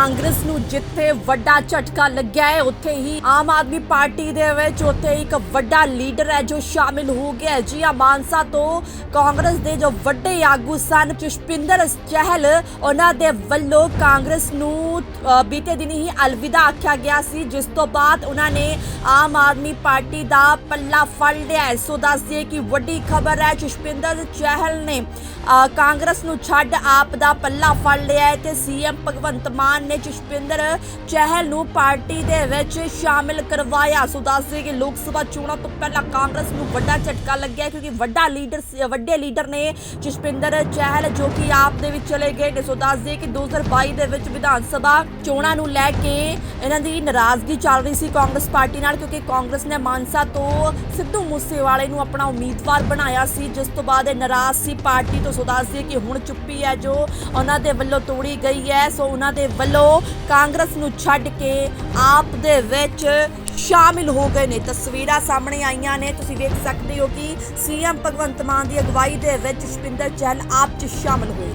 ਕਾਂਗਰਸ ਨੂੰ ਜਿੱਥੇ ਵੱਡਾ ਝਟਕਾ ਲੱਗਿਆ ਹੈ ਉੱਥੇ ਹੀ ਆਮ ਆਦਮੀ ਪਾਰਟੀ ਦੇ ਵਿੱਚ ਉੱਥੇ ਇੱਕ ਵੱਡਾ ਲੀਡਰ ਹੈ ਜੋ ਸ਼ਾਮਿਲ ਹੋ ਗਿਆ ਹੈ ਜੀ ਆ ਮਾਨਸਾ ਤੋਂ ਕਾਂਗਰਸ ਦੇ ਜੋ ਵੱਡੇ ਆਗੂ ਸਨ ਚੁਸ਼ਪਿੰਦਰ ਚਹਿਲ ਉਹਨਾਂ ਦੇ ਵੱਲੋਂ ਕਾਂਗਰਸ ਨੂੰ ਬੀਤੇ ਦਿਨ ਹੀ ਅਲਵਿਦਾ ਆਖਿਆ ਗਿਆ ਸੀ ਜਿਸ ਤੋਂ ਬਾਅਦ ਉਹਨਾਂ ਨੇ ਆਮ ਆਦਮੀ ਪਾਰਟੀ ਦਾ ਪੱਲਾ ਫੜ ਲਿਆ ਹੈ। ਸੋ ਦੱਸ ਕਿ ਵੱਡੀ ਖਬਰ ਹੈ ਚੁਸ਼ਪਿੰਦਰ ਚਹਿਲ ਨੇ ਅ, ਕਾਂਗਰਸ ਨੂੰ ਛੱਡ ਆਪ ਦਾ ਪੱਲਾ ਫੜ ਲਿਆ ਹੈ ਤੇ ਸੀਐਮ ਭਗਵੰਤ ਮਾਨ ਨੇ ਚੁਸ਼ਪਿੰਦਰ ਚਹਿਲ ਨੂੰ ਪਾਰਟੀ ਦੇ ਵਿੱਚ ਸ਼ਾਮਿਲ ਕਰਵਾਇਆ। ਸੋ ਦੱਸ ਕਿ ਲੋਕ ਸਭਾ ਚੋਣਾਂ ਤੋਂ ਪਹਿਲਾਂ ਕਾਂਗਰਸ ਨੂੰ ਵੱਡਾ ਝਟਕਾ ਲੱਗਿਆ ਕਿਉਂਕਿ ਵੱਡਾ ਲੀਡਰ ਵੱਡੇ ਲੀਡਰ ਨੇ ਜਸਪਿੰਦਰ ਚਹਿਲ ਜੋ ਕਿ ਆਪ ਦੇ ਵਿੱਚ ਚਲੇ ਗਏ ਨੇ। ਸੋ ਦੱਸ ਦਈਏ ਕਿ 2022 ਦੇ ਵਿੱਚ ਵਿਧਾਨ ਸਭਾ ਚੋਣਾਂ ਨੂੰ ਲੈ ਕੇ ਇਹਨਾਂ ਦੀ ਨਾਰਾਜ਼ਗੀ ਚੱਲ ਰਹੀ ਸੀ ਕਾਂਗਰਸ ਪਾਰਟੀ ਨਾਲ ਕਿਉਂਕਿ ਕਾਂਗਰਸ ਨੇ ਮਾਨਸਾ ਤੋਂ ਸਿੱਧੂ ਮੂਸੇਵਾਲੇ ਨੂੰ ਆਪਣਾ ਉਮੀਦਵਾਰ ਬਣਾਇਆ ਸੀ, ਜਿਸ ਤੋਂ ਬਾਅਦ ਇਹ ਨਾਰਾਜ਼ ਸੀ ਪਾਰਟੀ ਤੋਂ। ਸੋ ਦੱਸ ਕਿ ਹੁਣ ਚੁੱਪੀ ਹੈ ਜੋ ਉਹਨਾਂ ਦੇ ਵੱਲੋਂ ਤੋੜੀ ਗਈ ਹੈ। ਸੋ ਉਹਨਾਂ ਦੇ ਵੱਲੋਂ ਵੱਲੋਂ ਕਾਂਗਰਸ ਨੂੰ ਛੱਡ ਕੇ ਆਪ ਦੇ ਵਿੱਚ ਸ਼ਾਮਿਲ ਹੋ ਗਏ ਨੇ। ਤਸਵੀਰਾਂ ਸਾਹਮਣੇ ਆਈਆਂ ਨੇ। ਤੁਸੀਂ ਵੇਖ ਸਕਦੇ ਹੋ ਕਿ ਸੀਐਮ ਭਗਵੰਤ ਮਾਨ ਦੀ ਅਗਵਾਈ ਦੇ ਵਿੱਚ ਸ਼ਪਿੰਦਰ ਚਹਿਲ ਆਪ ਚ ਸ਼ਾਮਿਲ ਹੋਏ।